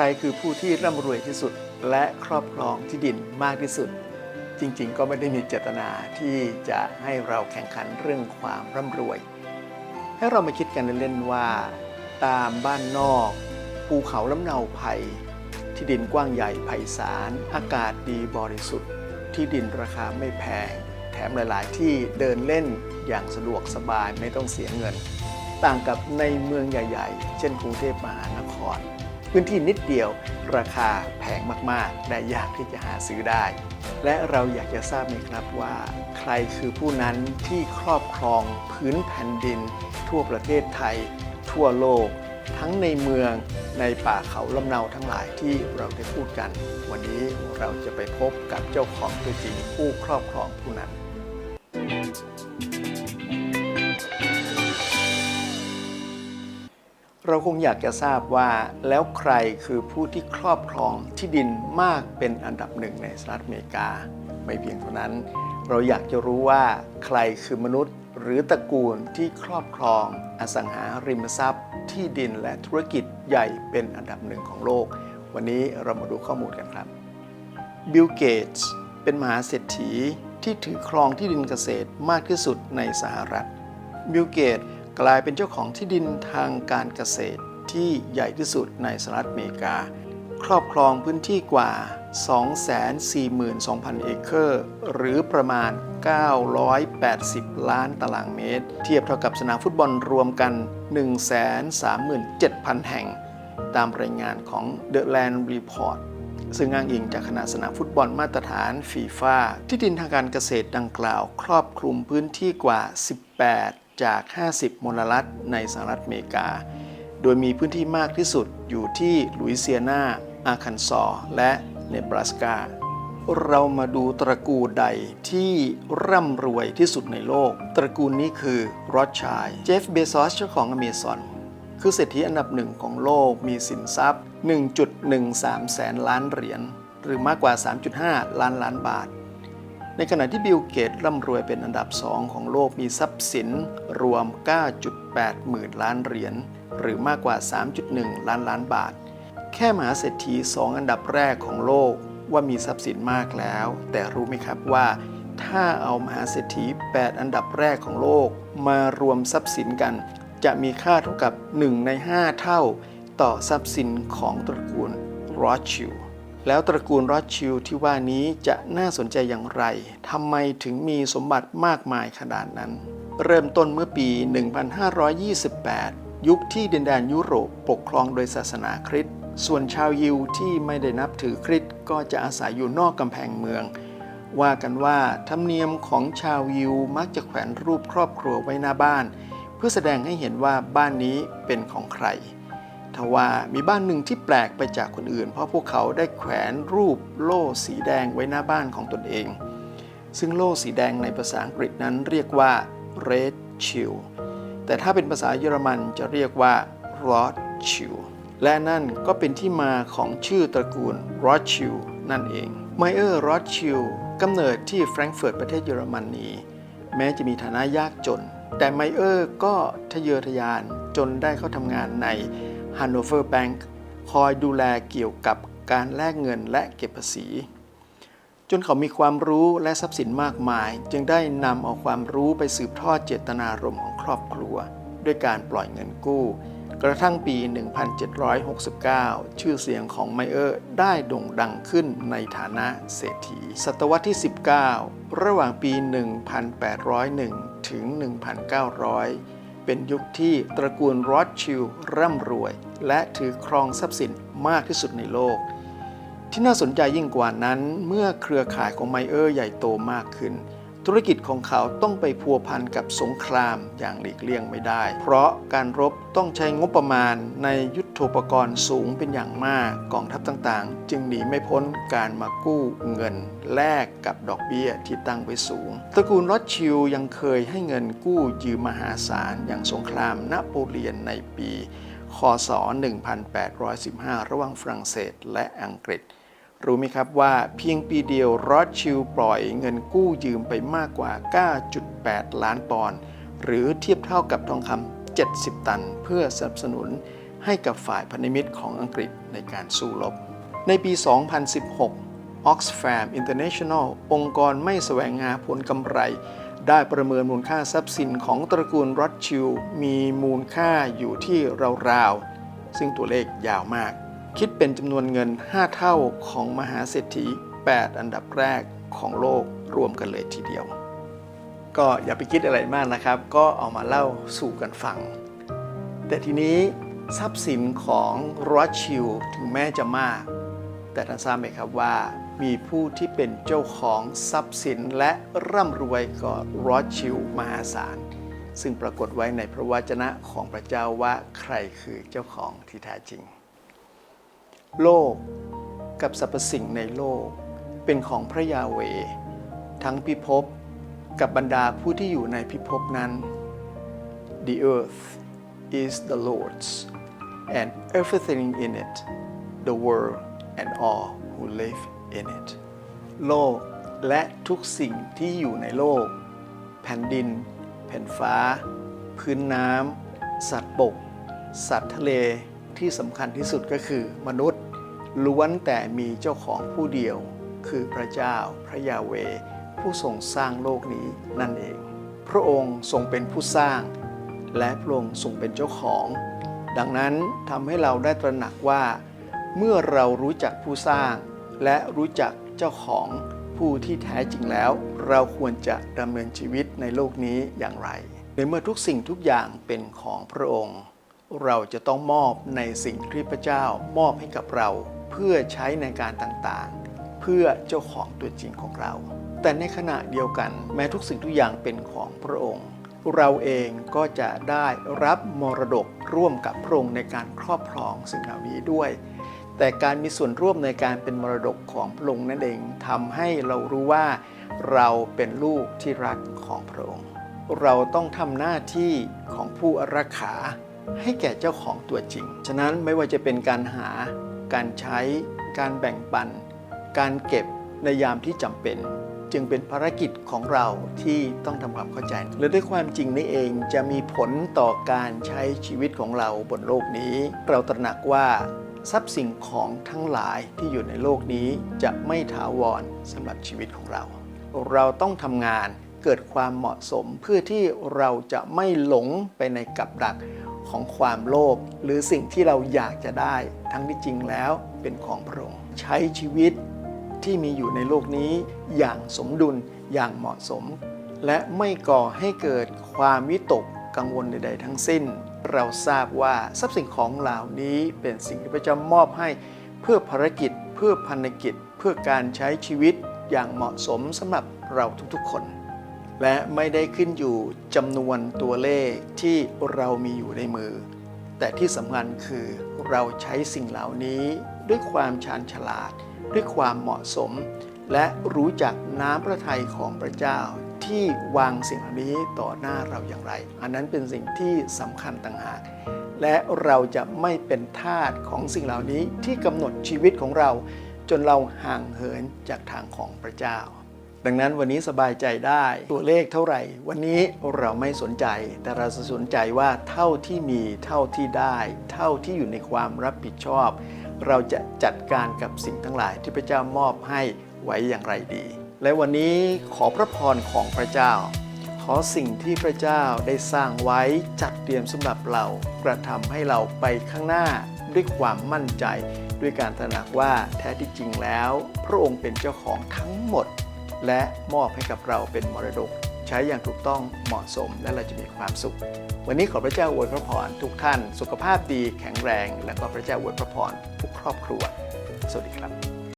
รคือผู้ที่ร่ำรวยที่สุดและครอบครองที่ดินมากที่สุด จริงๆ ก็ไม่ได้มีเจตนาที่จะให้เราแข่งขันเรื่องความร่ำรวย ให้เรามาคิดกันเล่นๆว่า ตามบ้านนอก ภูเขาลำเนาไผ่ที่ดินกว้างใหญ่ไพศาลอากาศดีบริสุทธิ์ ที่ดินราคาไม่แพง แถมหลาย ๆ ที่เดินเล่นอย่างสะดวกสบายไม่ต้องเสียเงิน ต่างกับในเมืองใหญ่ ๆ เช่นกรุงเทพมหานคร พื้นที่นิดเดียว ราคาแพงมากๆ และยากที่จะหาซื้อได้ และเราอยากจะทราบไหมครับว่า ใครคือผู้นั้นที่ครอบครองพื้นแผ่นดิน ทั่วประเทศไทย ทั่วโลก ทั้งในเมืองในป่าเขาลำเนาทั้งหลายที่เราได้พูดกัน วันนี้เราจะไปพบกับเจ้าของตัวจริงผู้ครอบครองผู้นั้น เราคงอยากจะทราบว่าแล้วใครคือผู้ที่ครอบครองที่ดินมากเป็นอันดับหนึ่งในสหรัฐอเมริกา ไม่เพียงเท่านั้น เราอยากจะรู้ว่าใครคือมนุษย์ หรือตระกูลที่ครอบครอง อสังหาริมทรัพย์ ที่ดินและธุรกิจใหญ่เป็นอันดับหนึ่งของโลก วันนี้เรามาดูข้อมูลกันครับบิลเกตส์เป็นมหาเศรษฐีที่ถือครองที่ดินเกษตรมากที่สุดในสหรัฐบิลเกตส์ กลายเป็นเจ้าของที่ดินทางการเกษตรที่ใหญ่ที่สุดในสหรัฐอเมริกา ครอบครองพื้นที่กว่า 242,000 เอเคอร์ หรือประมาณ 980 ล้านตารางเมตร เทียบเท่ากับสนามฟุตบอลรวมกัน 137,000 แห่ง ตามรายงานของ The Land Report ซึ่งอ้างอิงจากขนาดสนามฟุตบอลมาตรฐานฟีฟ่าที่ดินทางการเกษตรดังกล่าว ครอบคลุมพื้นที่กว่า 18 จาก 50 มลรัฐในสหรัฐอเมริกา โดยมีพื้นที่มากที่สุดอยู่ที่ลุยเซียนา อาคันซอ และเนบราสกา เรามาดูตระกูลใดที่ร่ำรวยที่สุดในโลก ตระกูลนี้คือรอดชัยเจฟเบซอสเจ้าของอเมซอนคือเศรษฐีอันดับหนึ่งของโลกมีสินทรัพย์ 1.13 แสนล้านเหรียญ หรือมากกว่า 3.5 ล้านล้านบาท ในขณะที่บิลเกตร่ำรวยเป็นอันดับสองของโลกมีทรัพย์สินรวม 9.8 หมื่นล้านเหรียญหรือมากกว่า 3.1 ล้านล้านบาท แค่มหาเศรษฐีสองอันดับแรกของโลกว่ามีทรัพย์สินมากแล้ว แต่รู้ไหมครับว่า ถ้าเอามหาเศรษฐี 8 อันดับแรกของโลก มารวมทรัพย์สินกัน จะมีค่าเท่ากับ 1 ใน 5 เท่า ต่อทรัพย์สินของตระกูลรอชิล แล้วตระกูลรอดชิลที่ว่านี้จะน่าสนใจอย่างไรทำไมถึงมีสมบัติมากมายขนาดนั้น เริ่มต้นเมื่อปี 1528 ยุคที่ดินแดนยุโรปปกครองโดยศาสนาคริสต์ส่วนชาวยิวที่ไม่ได้นับถือคริสต์ก็จะอาศัยอยู่นอกกำแพงเมือง ว่ากันว่าธรรมเนียมของชาวยิวมักจะแขวนรูปครอบครัวไว้หน้าบ้าน เพื่อแสดงให้เห็นว่าบ้านนี้เป็นของใคร ทว่ามีบ้านหนึ่งที่แปลกไปจากคนอื่น เพราะพวกเขาได้แขวนรูปโล่สีแดงไว้หน้าบ้านของตนเอง ซึ่งโล่สีแดงในภาษาอังกฤษนั้นเรียกว่า red shield แต่ถ้าเป็นภาษาเยอรมันจะเรียกว่า Rothschild และนั่นก็เป็นที่มาของชื่อตระกูล Rothschild นั่นเองไมเออร์ Rothschild กำเนิดที่แฟรงก์เฟิร์ตประเทศเยอรมนี แม้จะมีฐานะยากจน แต่ไมเออร์ก็ทะเยอทะยานจนได้เข้าทำงานใน Hanover Bank คอยดูแลเกี่ยวกับการแลกเงินและเก็บภาษี จนเขามีความรู้และทรัพย์สินมากมาย จึงได้นำเอาความรู้ไปสืบทอดเจตนารมณ์ของครอบครัว ด้วยการปล่อยเงินกู้ กระทั่งปี 1769 ชื่อเสียงของไมเออร์ได้โด่งดังขึ้นในฐานะเศรษฐี ศตวรรษที่ 19 ระหว่างปี 1801 ถึง 1900 เป็นยุคที่ตระกูลรอดชิลร่ำรวย และถือครองทรัพย์สินมากที่สุดในโลก ที่น่าสนใจยิ่งกว่านั้นเมื่อเครือข่ายของไมเออร์ใหญ่โตมากขึ้น ธุรกิจของเขาต้องไปพัวพันกับสงครามอย่างหลีกเลี่ยงไม่ได้ เพราะการรบต้องใช้งบประมาณในยุทโธปกรณ์สูงเป็นอย่างมากกองทัพต่างๆ จึงหนีไม่พ้นการมากู้เงิน แลกกับดอกเบี้ยที่ตั้งไว้สูง ตระกูลรอดชิลยังเคยให้เงินกู้ยืมมหาศาลอย่างสงครามนโปเลียนในปี คศ 1815 ระหว่างฝรั่งเศสและอังกฤษ รู้ไหมครับว่าเพียงปีเดียวรอดชิลปล่อยเงินกู้ยืมไปมากกว่า 9.8 ล้านปอนด์หรือเทียบเท่ากับทองคำ 70 ตัน เพื่อสนับสนุนให้กับฝ่ายพันธมิตรของอังกฤษในการสู้รบ ในปี 2016 Oxfam International องค์กรไม่แสวงหาผลกำไร ได้ประเมินมูลค่าทรัพย์สินของตระกูลรอดชิลมีมูลค่าอยู่ที่ราวๆซึ่งตัวเลขยาวมาก คิดเป็นจำนวนเงิน 5 เท่าของมหาเศรษฐี 8 อันดับแรกของโลกรวมกันเลยทีเดียว ก็อย่าไปคิดอะไรมากนะครับ ก็เอามาเล่าสู่กันฟัง แต่ทีนี้ทรัพย์สินของรอชิลถึงแม้จะมาก แต่ท่านทราบไหมครับว่า มีผู้ที่เป็นเจ้าของทรัพย์สินและร่ำรวยก็รอชิลมหาศาลซึ่งปรากฏไว้ในพระวจนะของพระเจ้าว่าใครคือเจ้าของที่แท้จริง โลกกับสรรพสิ่งในโลก เป็นของพระยาเว ทั้งพิภพกับบรรดาผู้ที่อยู่ในพิภพนั้น The earth is the Lord's and everything in it the world and all who live in it โลกและทุกสิ่งที่อยู่ในโลก แผ่นดิน แผ่นฟ้า พื้นน้ำ สัตว์บก สัตว์ทะเล ที่สำคัญที่สุดก็คือ มนุษย์ล้วนแต่มีเจ้าของผู้เดียว คือพระเจ้าพระยาเว ผู้ทรงสร้างโลกนี้นั่นเอง พระองค์ทรงเป็นผู้สร้าง และพระองค์ทรงเป็นเจ้าของ ดังนั้นทำให้เราได้ตระหนักว่า เมื่อเรารู้จักผู้สร้าง และรู้จักเจ้าของผู้ที่แท้จริงแล้ว เราควรจะดำเนินชีวิตในโลกนี้อย่างไร ในเมื่อทุกสิ่งทุกอย่างเป็นของพระองค์ เราจะต้องมอบในสิ่งที่พระเจ้ามอบให้กับเราเพื่อใช้ในการต่างๆ เพื่อเจ้าของตัวจริงของเรา แต่ในขณะเดียวกัน แม้ทุกสิ่งทุกอย่างเป็นของพระองค์ เราเองก็จะได้รับมรดกร่วมกับพระองค์ในการครอบครองสิ่งเหล่านี้ด้วย แต่การมีส่วนร่วมในการเป็นมรดกของพระองค์นั่นเองทำให้เรารู้ว่า เราเป็นลูกที่รักของพระองค์ เราต้องทำหน้าที่ของผู้อารักขา ให้แก่เจ้าของตัวจริง ฉะนั้นไม่ว่าจะเป็นการหา การใช้ การแบ่งปัน การเก็บในยามที่จำเป็น จึงเป็นภารกิจของเราที่ต้องทำความเข้าใจ และด้วยความจริงนี้เองจะมีผลต่อการใช้ชีวิตของเราบนโลกนี้ เราตระหนักว่าทรัพย์สิ่งของทั้งหลายที่อยู่ในโลกนี้จะไม่ถาวรสำหรับชีวิตของเรา เราต้องทำงานเกิดความเหมาะสมเพื่อที่เราจะไม่หลงไปในกับดัก ของความโลภหรือสิ่งที่เราอยากจะได้ทั้งที่จริงแล้วเป็นของพระองค์ใช้ชีวิตที่มีอยู่ในโลกนี้อย่างสมดุลอย่างเหมาะสม และไม่ก่อให้เกิดความวิตกกังวลใด ๆ ทั้งสิ้น เราทราบว่าทรัพย์สินของเหล่านี้เป็นสิ่งที่พระเจ้ามอบให้เพื่อภารกิจ เพื่อพันธกิจ เพื่อการใช้ชีวิตอย่างเหมาะสมสำหรับเราทุกๆคน และไม่ได้ขึ้นอยู่จำนวนตัวเลขที่เรามีอยู่ในมือ แต่ที่สำคัญคือเราใช้สิ่งเหล่านี้ด้วยความชาญฉลาด ด้วยความเหมาะสม และรู้จักน้ำพระทัยของพระเจ้าที่วางสิ่งเหล่านี้ต่อหน้าเราอย่างไร อันนั้นเป็นสิ่งที่สำคัญต่างหาก และเราจะไม่เป็นทาสของสิ่งเหล่านี้ที่กำหนดชีวิตของเรา จนเราห่างเหินจากทางของพระเจ้า ดังนั้นวันนี้สบายใจได้ตัวเลขเท่าไหร่ วันนี้เราไม่สนใจ แต่เราสนใจว่าเท่าที่มีเท่าที่ได้ เท่าที่อยู่ในความรับผิดชอบ เราจะจัดการกับสิ่งทั้งหลายที่พระเจ้ามอบให้ไว้อย่างไรดี และวันนี้ขอพระพรของพระเจ้า ขอสิ่งที่พระเจ้าได้สร้างไว้จัดเตรียมสำหรับเรากระทำให้เราไปข้างหน้าด้วยความมั่นใจ ด้วยการตระหนักว่าแท้ที่จริงแล้ว พระองค์เป็นเจ้าของทั้งหมด และมอบให้กับเราเป็นมรดก ใช้อย่างถูกต้องเหมาะสมและเราจะมีความสุข วันนี้ขอพระเจ้าอวยพระพรทุกท่าน สุขภาพดีแข็งแรง และก็พระเจ้าอวยพระพรทุกครอบครัว สวัสดีครับ